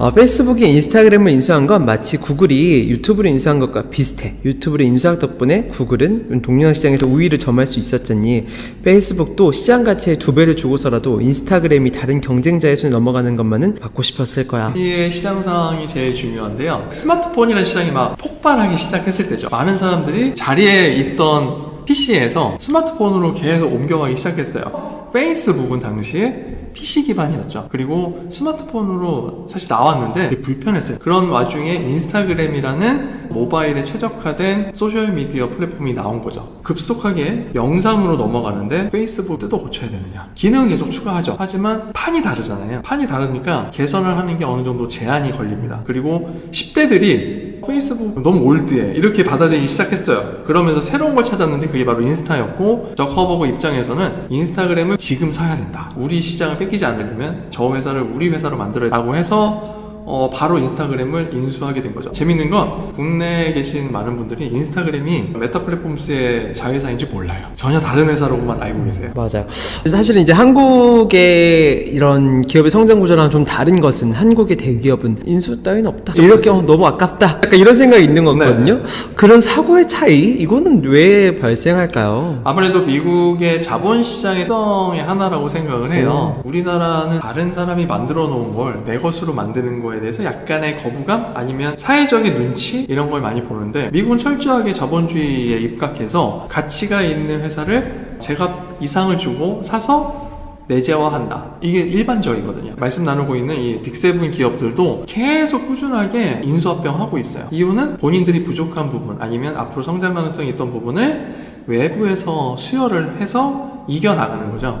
어, 페이스북이 인스타그램을 인수한 건 마치 구글이 유튜브를 인수한 것과 비슷해. 유튜브를 인수한 덕분에 구글은 동영상 시장에서 우위를 점할 수 있었잖니. 페이스북도 시장 가치의 두 배를 주고서라도 인스타그램이 다른 경쟁자의 손에 넘어가는 것만은 받고 싶었을 거야. 이의 시장 상황이 제일 중요한데요. 스마트폰이라는 시장이 막 폭발하기 시작했을 때죠. 많은 사람들이 자리에 있던 PC에서 스마트폰으로 계속 옮겨가기 시작했어요. 페이스북은 당시에 PC 기반이었죠. 그리고 스마트폰으로 사실 나왔는데 불편했어요. 그런 와중에 인스타그램이라는 모바일에 최적화된 소셜미디어 플랫폼이 나온 거죠. 급속하게 영상으로 넘어가는데 페이스북 뜯어 고쳐야 되느냐. 기능은 계속 추가하죠. 하지만 판이 다르잖아요. 판이 다르니까 개선을 하는 게 어느 정도 제한이 걸립니다. 그리고 10대들이 페이스북 너무 올드해. 이렇게 받아들이기 시작했어요. 그러면서 새로운 걸 찾았는데 그게 바로 인스타였고 저커버그 입장에서는 인스타그램을 지금 사야 된다. 우리 시장을 뺏기지 않으려면 저 회사를 우리 회사로 만들어라고 해서 어, 바로 인스타그램을 인수하게 된 거죠. 재밌는 건 국내에 계신 많은 분들이 인스타그램이 메타 플랫폼스의 자회사인지 몰라요. 전혀 다른 회사로만 알고 계세요. 맞아요. 사실은 이제 한국의 이런 기업의 성장 구조랑 좀 다른 것은 한국의 대기업은 인수 따위는 없다. 이렇게 어, 너무 아깝다. 약간 이런 생각이 있는 거거든요. 그런 사고의 차이 이거는 왜 발생할까요? 아무래도 미국의 자본 시장의 특성의 하나라고 생각을 해요. 우리나라는 다른 사람이 만들어 놓은 걸 내 것으로 만드는 거에 대해서 약간의 거부감 아니면 사회적인 눈치 이런 걸 많이 보는데 미국은 철저하게 자본주의에 입각해서 가치가 있는 회사를 제가 이상을 주고 사서 내재화한다. 이게 일반적이거든요. 말씀 나누고 있는 이 빅세븐 기업들도 계속 꾸준하게 인수합병 하고 있어요. 이유는 본인들이 부족한 부분 아니면 앞으로 성장 가능성이 있던 부분을 외부에서 수혈을 해서 이겨나가는 거죠.